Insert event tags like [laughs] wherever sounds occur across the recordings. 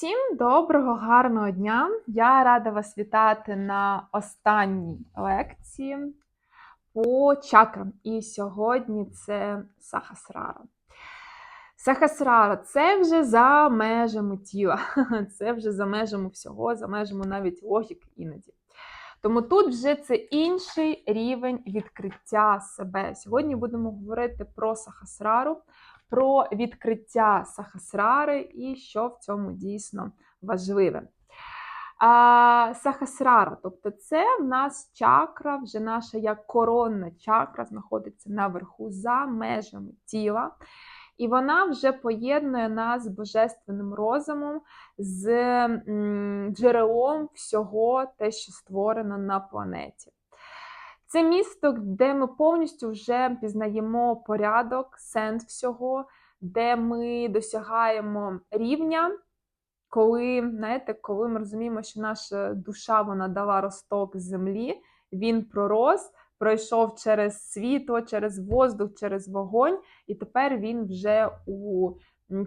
Всім доброго, гарного дня! Я рада вас вітати на останній лекції по чакрам. І сьогодні це Сахасрара. Сахасрара це вже за межами тіла, [laughs] це вже за межами всього, за межами навіть логіки іноді. Тому тут вже це інший рівень відкриття себе. Сьогодні будемо говорити про Сахасрару, про відкриття Сахасрари і що в цьому дійсно важливе. А, Сахасрара, тобто це в нас чакра, вже наша як коронна чакра, знаходиться наверху за межами тіла. І вона вже поєднує нас з божественним розумом, з джерелом всього те, що створено на планеті. Це місто, де ми повністю вже пізнаємо порядок, сенс всього, де ми досягаємо рівня, коли, знаєте, коли ми розуміємо, що наша душа вона дала росток землі, він пророс, пройшов через світло, через воздух, через вогонь, і тепер він вже у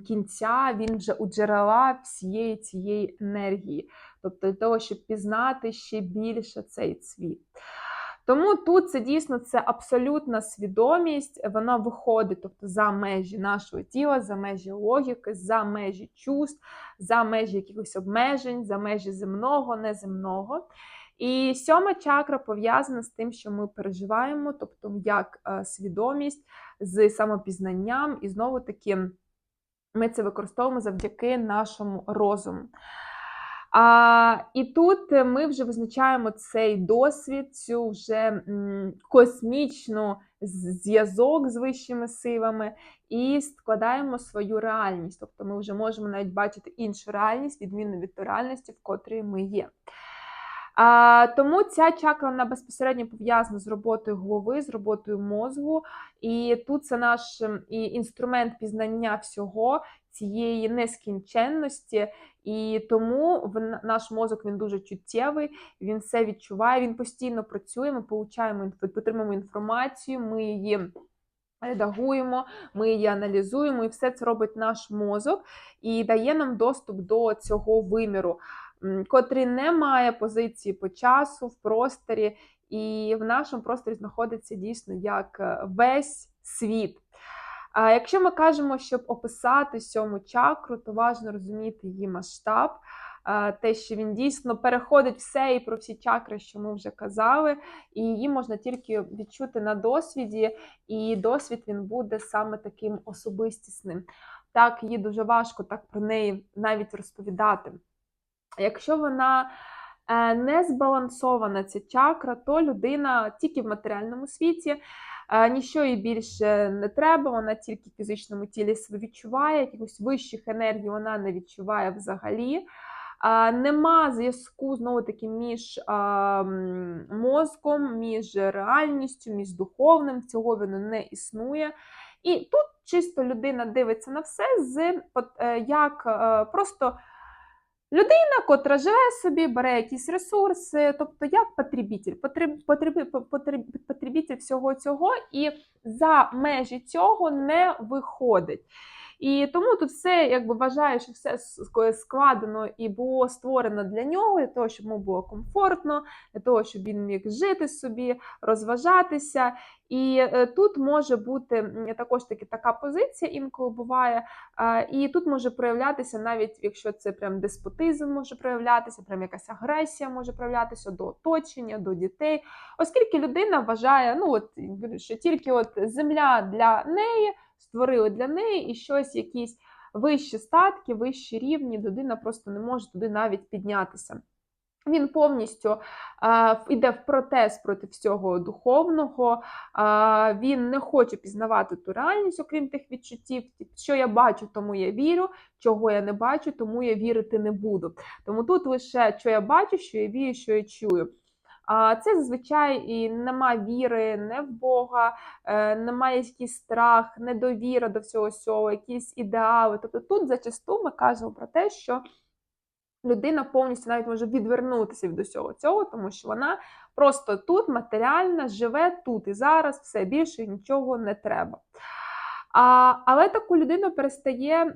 кінця, він вже у джерела всієї цієї енергії, тобто для того, щоб пізнати ще більше цей світ. Тому тут це дійсно це абсолютна свідомість, вона виходить тобто, за межі нашого тіла, за межі логіки, за межі чувств, за межі якихось обмежень, за межі земного, неземного. І сьома чакра пов'язана з тим, що ми переживаємо, тобто як е, свідомість з самопізнанням, і знову таки ми це використовуємо завдяки нашому розуму. А, І тут ми вже визначаємо цей досвід, цю вже космічну зв'язок з вищими силами і складаємо свою реальність. Тобто ми вже можемо навіть бачити іншу реальність, відмінну від реальності, в котрій ми є. А, Тому ця чакра вона безпосередньо пов'язана з роботою голови, з роботою мозку. І тут це наш і інструмент пізнання всього цієї нескінченності. І тому наш мозок він дуже чуттєвий, він все відчуває, він постійно працює, ми получаємо, отримуємо інформацію, ми її. Редагуємо, ми її аналізуємо, і все це робить наш мозок і дає нам доступ до цього виміру котрий не має позиції по часу в просторі, і в нашому просторі знаходиться дійсно як е, весь світ. А якщо ми кажемо, щоб описати сьому чакру, то важливо розуміти її масштаб, те, що він дійсно переходить все і про всі чакри, що ми вже казали, і її можна тільки відчути на досвіді, і досвід він буде саме таким особистісним. Так, її дуже важко так про неї навіть розповідати. Якщо вона е, не збалансована ця чакра, то людина тільки в матеріальному світі, ніщо їй більше не треба, вона тільки в фізичному тілі себе відчуває, якихось вищих енергій вона не відчуває взагалі. Нема зв'язку знову таки між мозком, між реальністю, між духовним, цього воно не існує. І тут чисто людина дивиться на все з е, як просто. Людина, котра живе собі, бере якісь ресурси, тобто я потребітель, потреб, потреб, потреб, потребітель всього цього і за межі цього не виходить. І тому тут все якби вважаю, що все складено і було створено для нього, для того, щоб йому було комфортно, для того, щоб він міг жити собі, розважатися. І е, тут може бути також таки така позиція, інколи буває. І тут може проявлятися, навіть якщо це прям деспотизм може проявлятися, прям якась агресія може проявлятися до оточення, до дітей, оскільки людина вважає, ну от що тільки от земля для неї створили для неї і щось, якісь вищі статки, вищі рівні, людина просто не може туди навіть піднятися. Він повністю а, йде в протест проти всього духовного, а, він не хоче пізнавати ту реальність, окрім тих відчуттів, що я бачу, тому я вірю, чого я не бачу, тому я вірити не буду. Тому тут лише що я бачу, що я вірю, що я чую. Це зазвичай і нема віри не в Бога, е, немає якийсь страх, недовіра до всього цього, якісь ідеали. Тобто тут зачасту ми кажемо про те, що людина повністю навіть може відвернутися від усього цього, тому що вона просто тут матеріальна, живе тут і зараз, все більше нічого не треба. А, Але таку людину перестає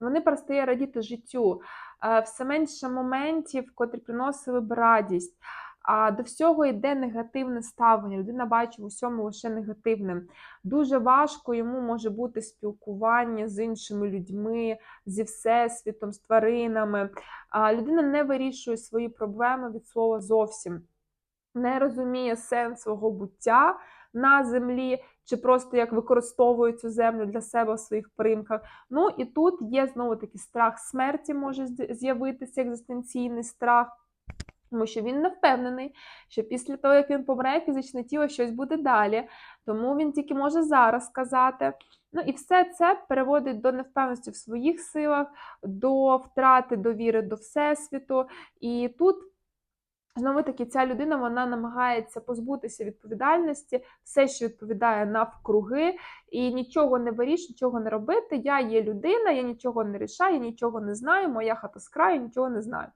Вони перестає радіти життю, е, все менше моментів, котрі приносили б радість. А до всього йде негативне ставлення. Людина бачить в усьому лише негативним. Дуже важко йому може бути спілкування з іншими людьми, зі всесвітом, з тваринами. А людина не вирішує свої проблеми від слова зовсім, не розуміє сенс свого буття на землі, чи просто як використовує цю землю для себе в своїх примках. Ну і тут є знову таки страх смерті, може з'явитися екзистенційний страх. Тому що він не впевнений, що після того, як він помре, фізичне тіло щось буде далі. Тому він тільки може зараз сказати. Ну і все це переводить до невпевненості в своїх силах, до втрати довіри до Всесвіту. І тут. Знову таки, ця людина вона намагається позбутися відповідальності, все, що відповідає навкруги, і нічого не вирішує, нічого не робити. Я є людина, я нічого не рішаю, я нічого не знаю, моя хата з краю, нічого не знаю.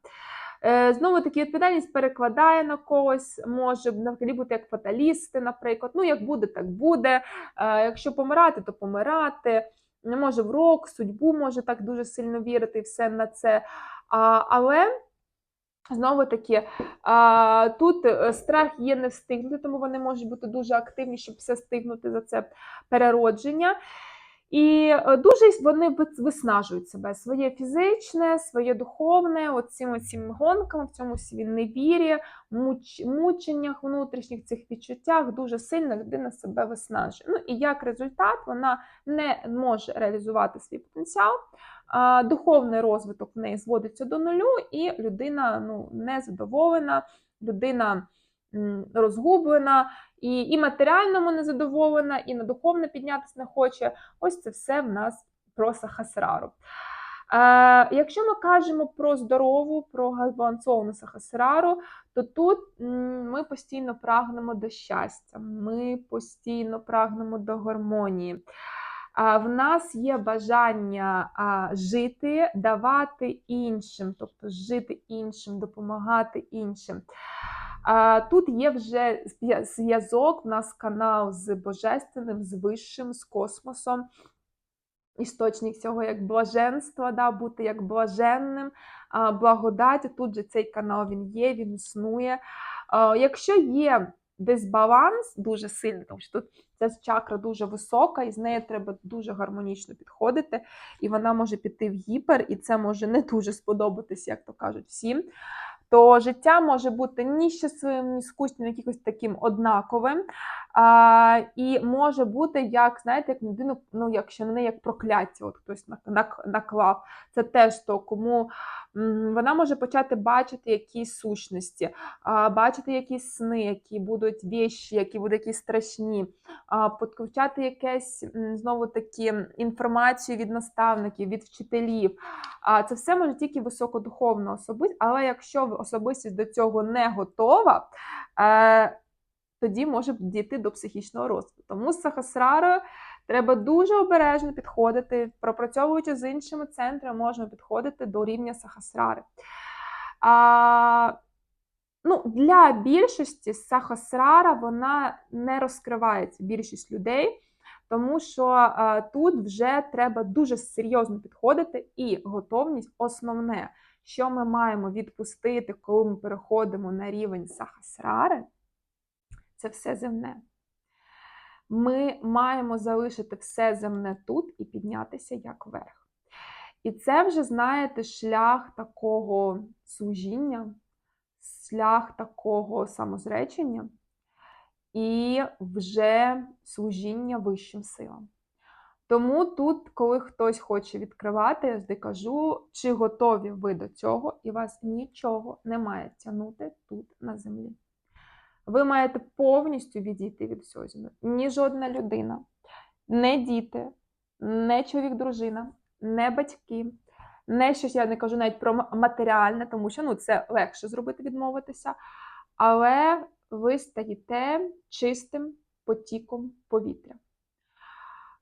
Е, знову таки, відповідальність перекладає на когось, може навколі бути як фаталісти, наприклад. Ну, як буде, так буде. Е, якщо помирати, то помирати. Не може в рок, судьбу може так дуже сильно вірити і все на це. Але. Знову таки, тут е, страх є не встигнути, тому вони можуть бути дуже активні, щоб все встигнути за це переродження. І е, дуже вони виснажують себе. Своє фізичне, своє духовне, оцими цими гонками, в цьому невірі, муч, мученнях внутрішніх цих відчуттях. Дуже сильно людина себе виснажує. Ну і як результат вона не може реалізувати свій потенціал, духовний розвиток в неї зводиться до нулю, і людина ну, незадоволена, людина розгублена, і і матеріальному незадоволена, і на духовно піднятися не хоче. Ось це все в нас про сахасрару. Е, Якщо ми кажемо про здорову, про збалансовану сахасрару, то тут ми постійно прагнемо до щастя, ми постійно прагнемо до гармонії. В нас є бажання жити, давати іншим, тобто жити іншим, допомагати іншим. Тут є вже зв'язок, у нас канал з Божественним, з Вищим, з космосом. Істочник цього як блаженства, да, бути як блаженним, благодаті. Тут же цей канал він є, він існує. Якщо є дисбаланс дуже сильний, тому що тут ця чакра дуже висока, і з нею треба дуже гармонічно підходити, і вона може піти в гіпер, і це може не дуже сподобатися, як то кажуть всім то життя може бути ні щасливим, ні скучним, якимось таким однаковим. А, І може бути, як, знаєте, як людину, ну, якщо не як прокляття, от хтось наклав. Це теж то, кому вона може почати бачити якісь сущності, бачити якісь сни, які будуть віщі, які будуть якісь страшні, підключати якесь знову таки інформацію від наставників, від вчителів. Це все може тільки високодуховна особистість, але якщо особистість до цього не готова, е, тоді може дійти до психічного розвитку. Тому з сахасрарою треба дуже обережно підходити, пропрацьовуючи з іншими центрами, можна підходити до рівня сахасрари. А, ну, Для більшості сахасрара вона не розкривається, більшість людей. Тому що а, тут вже треба дуже серйозно підходити, і готовність основне, що ми маємо відпустити, коли ми переходимо на рівень сахасрари, це все земне. Ми маємо залишити все земне тут і піднятися як вверх. І це вже, знаєте, шлях такого служіння, шлях такого самозречення і вже служіння вищим силам. Тому тут, коли хтось хоче відкривати, я завжди кажу, чи готові ви до цього, і вас нічого не має тягнути тут на землі. Ви маєте повністю відійти від землі. Ні жодна людина, не діти, не чоловік, дружина, не батьки, не щось я не кажу навіть про матеріальне, тому що ну, це легше зробити, відмовитися. Але ви стаєте чистим потіком повітря.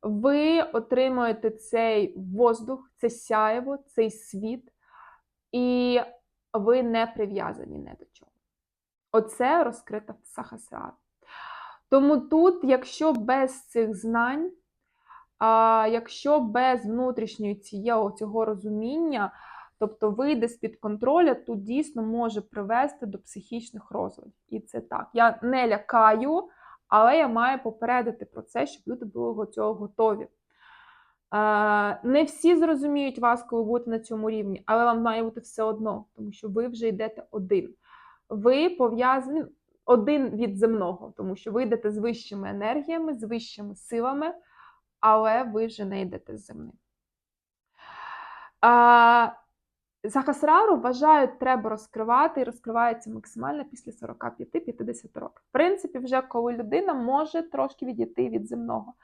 Ви отримуєте цей воздух, це сяєво, цей світ, і ви не прив'язані не до чого. Оце розкрита сахасрара. Тому тут, якщо без цих знань, якщо без внутрішньої цієї цього розуміння, тобто вийде з-під контролю, тут дійсно може привести до психічних розладів. І це так. Я не лякаю, але я маю попередити про це, щоб люди були до цього готові. Не всі зрозуміють вас, коли будете на цьому рівні, але вам має бути все одно, тому що ви вже йдете один. Ви пов'язані один від земного, тому що ви йдете з вищими енергіями, з вищими силами, але ви вже не йдете з земним. Захасрару вважають, треба розкривати і розкривається максимально після 45-50 років. В принципі, вже коли людина може трошки відійти від земного.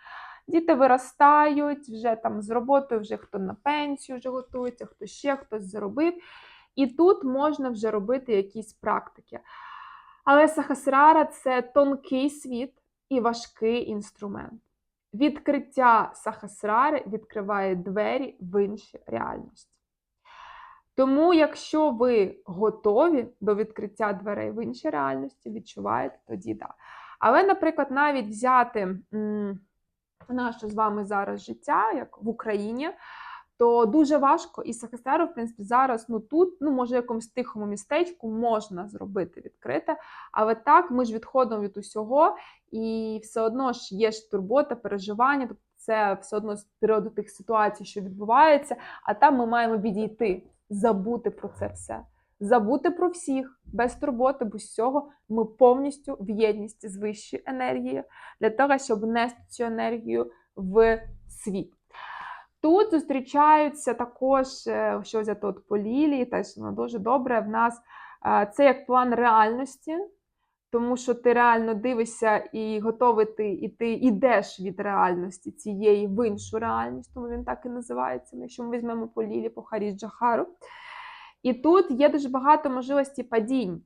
Діти виростають, вже там з роботою, вже хто на пенсію вже готується, хто ще хтось заробив. І тут можна вже робити якісь практики. Але Сахасрара це тонкий світ і важкий інструмент. Відкриття Сахасрари відкриває двері в інші реальності. Тому, якщо ви готові до відкриття дверей в інші реальності, відчуваєте, тоді да. Але, наприклад, навіть взяти м, наше з вами зараз життя, як в Україні, то дуже важко, і Сахасрару, в принципі, зараз ну тут, ну може, в якомусь тихому містечку можна зробити відкрите, але так ми ж відходимо від усього, і все одно ж є ж турбота, переживання, тобто це все одно з періоду тих ситуацій, що відбуваються, а там ми маємо відійти, забути про це все. Забути про всіх, без турботи, без цього ми повністю в єдності з вищою енергією для того, щоб нести цю енергію в світ. Тут зустрічаються також, е, що взяти от по лілії, теж воно дуже добре. В нас е, це як план реальності, тому що ти реально дивишся і готовий ти, і ти йдеш від реальності цієї в іншу реальність, тому він так і називається. Якщо ми візьмемо по лілі, по Харіс Джахару. І тут є дуже багато можливостей падінь.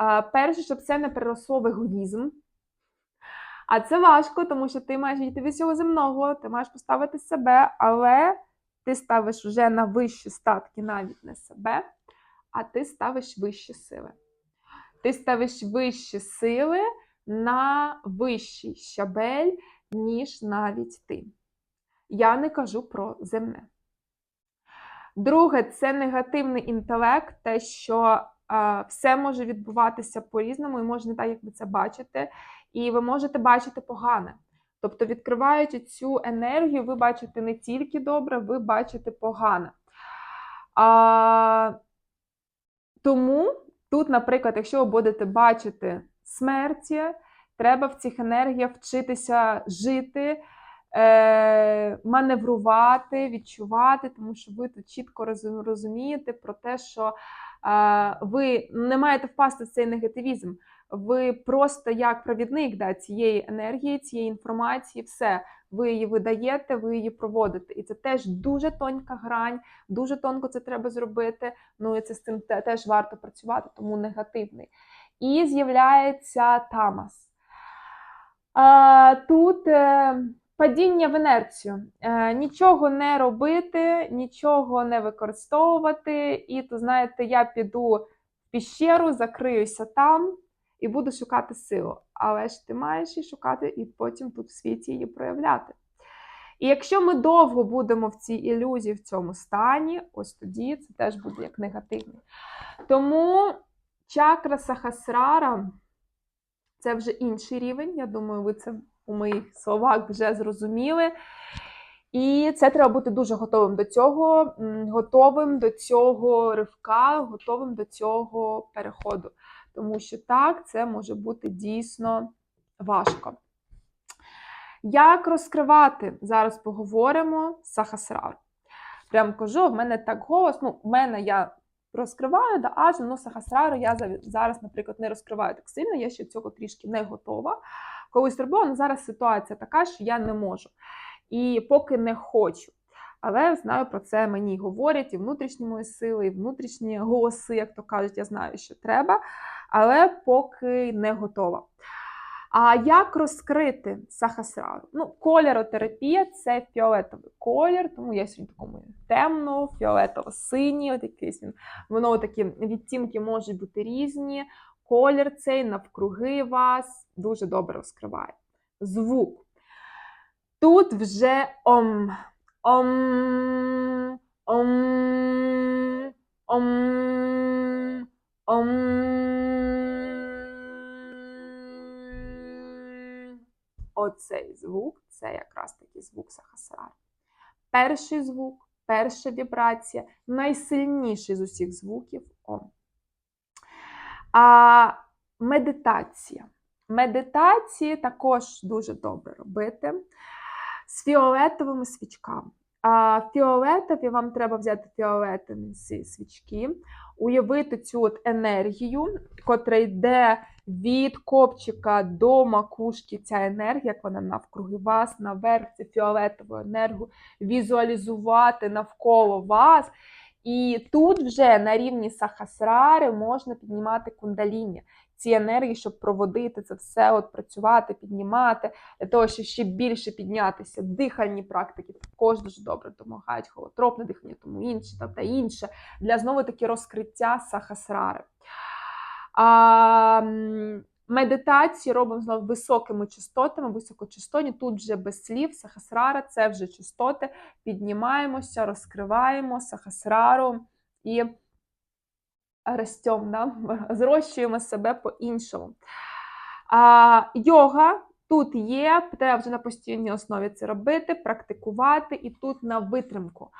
Е, перше, щоб це не переросло в егоїзм. А це важко, тому що ти маєш йти від цього земного, ти маєш поставити себе, але ти ставиш вже на вищі статки навіть не себе, а ти ставиш вищі сили. Ти ставиш вищі сили на вищий щабель, ніж навіть ти. Я не кажу про земне. Друге, це негативний інтелект, те, що все може відбуватися по-різному, і можна так, як ви це бачите, і ви можете бачити погане. Тобто, відкриваючи цю енергію, ви бачите не тільки добре, ви бачите погане. А, Тому тут, наприклад, якщо ви будете бачити смерті, треба в цих енергіях вчитися жити, е, маневрувати, відчувати, тому що ви тут чітко розумієте про те, що е, ви не маєте впасти в цей негативізм. Ви просто як провідник да, цієї енергії, цієї інформації, все, ви її видаєте, ви її проводите. І це теж дуже тонька грань, дуже тонко це треба зробити. Ну і це з цим теж варто працювати, тому негативний. І з'являється Тамас. Тут е, падіння в інерцію. Е, Нічого не робити, нічого не використовувати. І то, знаєте, я піду в піщеру, закриюся там і буду шукати силу. Але ж ти маєш її шукати і потім тут в світі її проявляти. І якщо ми довго будемо в цій ілюзії, в цьому стані, ось тоді це теж буде як негативний. Тому чакра Сахасрара це вже інший рівень. Я думаю, ви це у моїх словах вже зрозуміли. І це треба бути дуже готовим до цього, готовим до цього ривка, готовим до цього переходу тому що так, це може бути дійсно важко. Як розкривати? Зараз поговоримо Сахасрар. Прям кажу, в мене так голос, ну, в мене я розкриваю, да, аж ну, Сахасрару я зараз, наприклад, не розкриваю так сильно, я ще цього трішки не готова. Колись робила, але зараз ситуація така, що я не можу. І поки не хочу. Але знаю про це мені говорять і внутрішні мої сили, і внутрішні голоси, як то кажуть, я знаю, що треба але поки не готова. А як розкрити сахасрару? Ну, кольоротерапія це фіолетовий колір, тому я сьогодні такому темно, фіолетово-синій, от якийсь він. Воно такі відтінки можуть бути різні. Колір цей навкруги вас дуже добре розкриває. Звук. Тут вже ом, ом, ом, ом, ом. Оцей звук це якраз такий звук Сахасрара. Перший звук, перша вібрація, найсильніший з усіх звуків ом. А медитація. Медитації також дуже добре робити з фіолетовими свічками. А фіолетові вам треба взяти фіолетові свічки, уявити цю от енергію, котра йде від копчика до макушки. Ця енергія, як вона навкруги вас, наверх, цю фіолетову енергію, візуалізувати навколо вас. І тут вже на рівні сахасрари можна піднімати кундаління. Ці енергії, щоб проводити це все, от працювати, піднімати, для того, щоб ще більше піднятися. Дихальні практики також дуже добре допомагають, холотропне дихання, тому інше та, та інше, для знову таки розкриття сахасрари. А, Медитації робимо знову високими частотами, високочастотні, тут вже без слів, сахасрара це вже частоти. Піднімаємося, розкриваємо сахасрару і ростем, да? [laughs] зрощуємо себе по-іншому. А, Йога тут є, треба вже на постійній основі це робити, практикувати, і тут на витримку.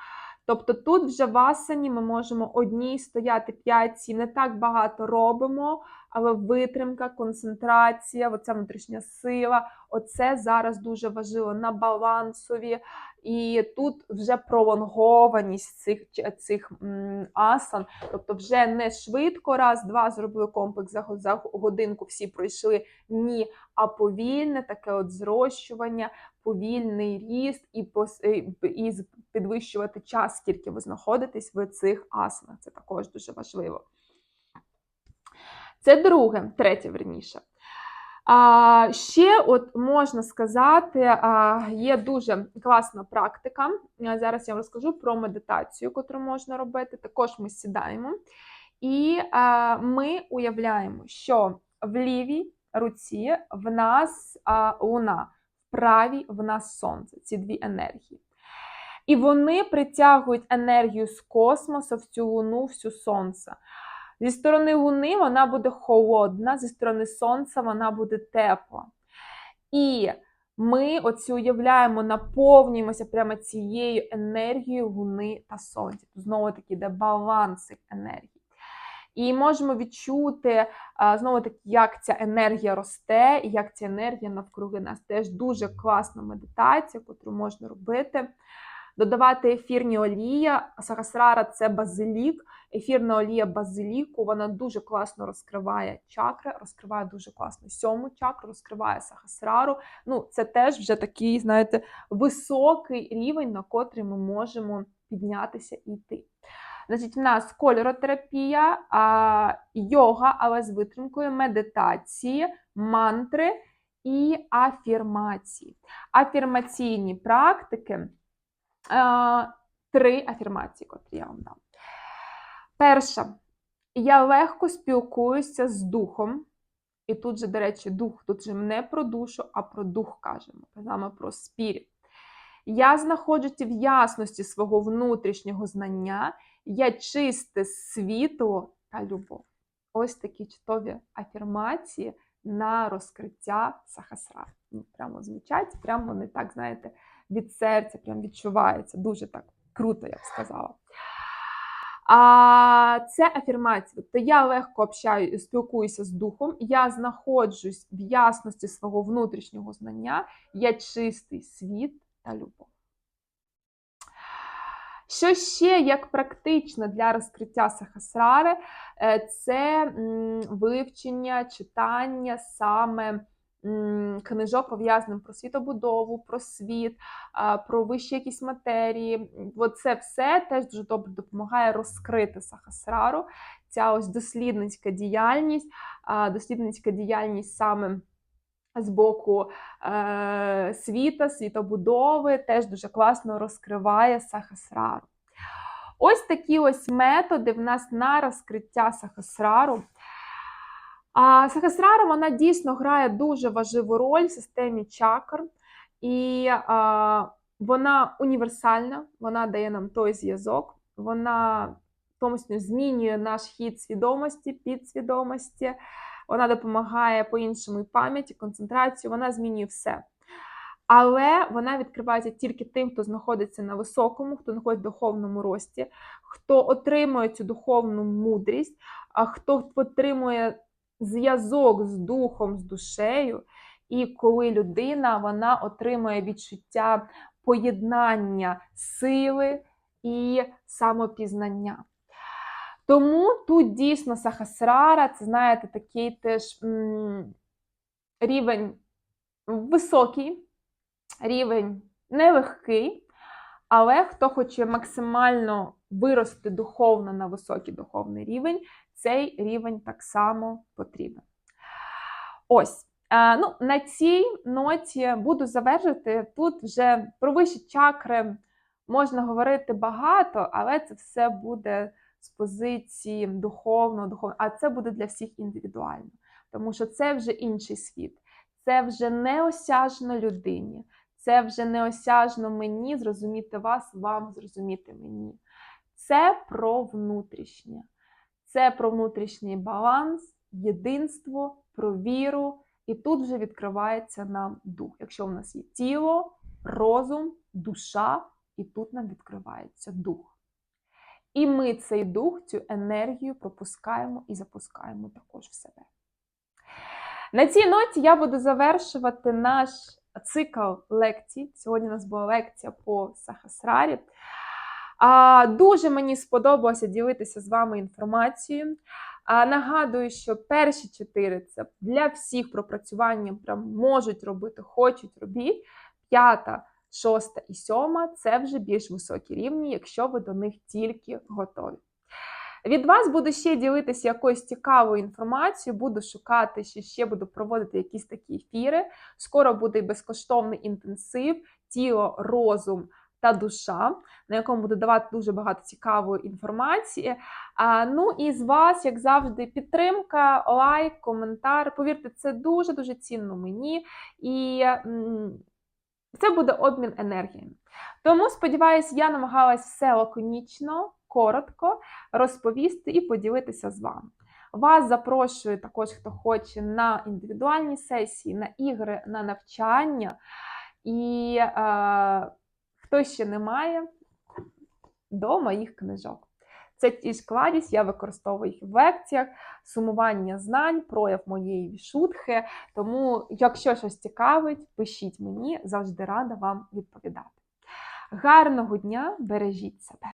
Тобто тут вже в асані ми можемо одній стояти 5-7, не так багато робимо, але витримка, концентрація, оця внутрішня сила, оце зараз дуже важливо на балансові. І тут вже пролонгованість цих цих асан, тобто вже не швидко, раз-два зробили комплекс за, за годинку, всі пройшли ні, а повільне таке от зрощування, повільний ріст і і підвищувати час, скільки ви знаходитесь в цих асанах. Це також дуже важливо. Це друге, третє верніше. А, Ще от можна сказати, а, є дуже класна практика. Зараз я вам розкажу про медитацію, яку можна робити. Також ми сідаємо і а, ми уявляємо, що в лівій руці в нас а, луна, в правій в нас сонце, ці дві енергії. І вони притягують енергію з космосу в цю луну, всю сонце. Зі сторони Луни вона буде холодна, зі сторони Сонця вона буде тепла. І ми оці уявляємо, наповнюємося прямо цією енергією Луни та Сонця. Знову таки йде баланс енергії. І можемо відчути, знову таки, як ця енергія росте, і як ця енергія навкруги нас. Теж дуже класна медитація, яку можна робити. Додавати ефірні олія. Сахасрара це базилік. Ефірна олія базиліку, вона дуже класно розкриває чакри, розкриває дуже класно сьому чакру, розкриває сахасрару. Ну, це теж вже такий, знаєте, високий рівень, на котрий ми можемо піднятися і йти. Значить, в нас кольоротерапія, йога, але з витримкою, медитації, мантри і афірмації. Афірмаційні практики. Три афірмації, котрі я вам дам. Перша. Я легко спілкуюся з духом. І тут же, до речі, дух, тут же не про душу, а про дух кажемо, саме про спіріт. Я знаходжуся в ясності свого внутрішнього знання, я чисте світло та любов. Ось такі чудові афірмації на розкриття сахасра. Ну, прямо звучать, прямо не так, знаєте, від серця, прям відчувається. Дуже так круто, я б сказала. А це афірмація. Тобто я легко общаю, спілкуюся з духом, я знаходжусь в ясності свого внутрішнього знання, я чистий світ та любов. Що ще як практично для розкриття сахасрари, е, це вивчення, читання саме книжок пов'язаним про світобудову, про світ, про вищі якісь матерії. Це все теж дуже добре допомагає розкрити сахасрару. Ця ось дослідницька діяльність, дослідницька діяльність саме. З боку е, світа, світобудови, теж дуже класно розкриває сахасрару. Ось такі ось методи в нас на розкриття сахасрару. А Сахасрара вона дійсно грає дуже важливу роль в системі чакр. І а, вона універсальна, вона дає нам той зв'язок, вона повністю змінює наш хід свідомості, підсвідомості, вона допомагає по-іншому пам'яті, концентрацію, вона змінює все. Але вона відкривається тільки тим, хто знаходиться на високому, хто знаходиться в духовному рості, хто отримує цю духовну мудрість, а хто отримує зв'язок з духом, з душею. І коли людина вона отримує відчуття поєднання сили і самопізнання. Тому тут дійсно Сахасрара, це знаєте, такий теж м, рівень високий, рівень нелегкий, але хто хоче максимально вирости духовно на високий духовний рівень, цей рівень так само потрібен. Ось. Е, ну, на цій ноті буду завершити. Тут вже про вищі чакри можна говорити багато, але це все буде з позиції духовно, духовно, а це буде для всіх індивідуально, тому що це вже інший світ, це вже неосяжно людині, це вже неосяжно мені зрозуміти вас, вам зрозуміти мені. Це про внутрішнє, це про внутрішній баланс, єдинство, про віру. І тут вже відкривається нам дух. Якщо в нас є тіло, розум, душа, і тут нам відкривається дух. І ми цей дух, цю енергію пропускаємо і запускаємо також в себе. На цій ноті я буду завершувати наш цикл лекцій. Сьогодні у нас була лекція по Сахасрарі. А, Дуже мені сподобалося ділитися з вами інформацією. А, Нагадую, що перші чотири це для всіх пропрацювання прям можуть робити, хочуть робіть. П'ята, шоста і сьома це вже більш високі рівні, якщо ви до них тільки готові. Від вас буду ще ділитися якоюсь цікавою інформацією, буду шукати, що ще буду проводити якісь такі ефіри. Скоро буде безкоштовний інтенсив, тіло, розум та душа, на якому буду давати дуже багато цікавої інформації. Ну і з вас, як завжди, підтримка, лайк, коментар. Повірте, це дуже-дуже цінно мені. І це буде обмін енергіями. Тому, сподіваюся, я намагалась все лаконічно, коротко розповісти і поділитися з вами. Вас запрошую також, хто хоче на індивідуальні сесії, на ігри, на навчання. І е, хто ще не має до моїх книжок. Це ті ж кладість, я використовую їх в лекціях, сумування знань, прояв моєї шутхи. Тому, якщо щось цікавить, пишіть мені, завжди рада вам відповідати. Гарного дня, бережіть себе!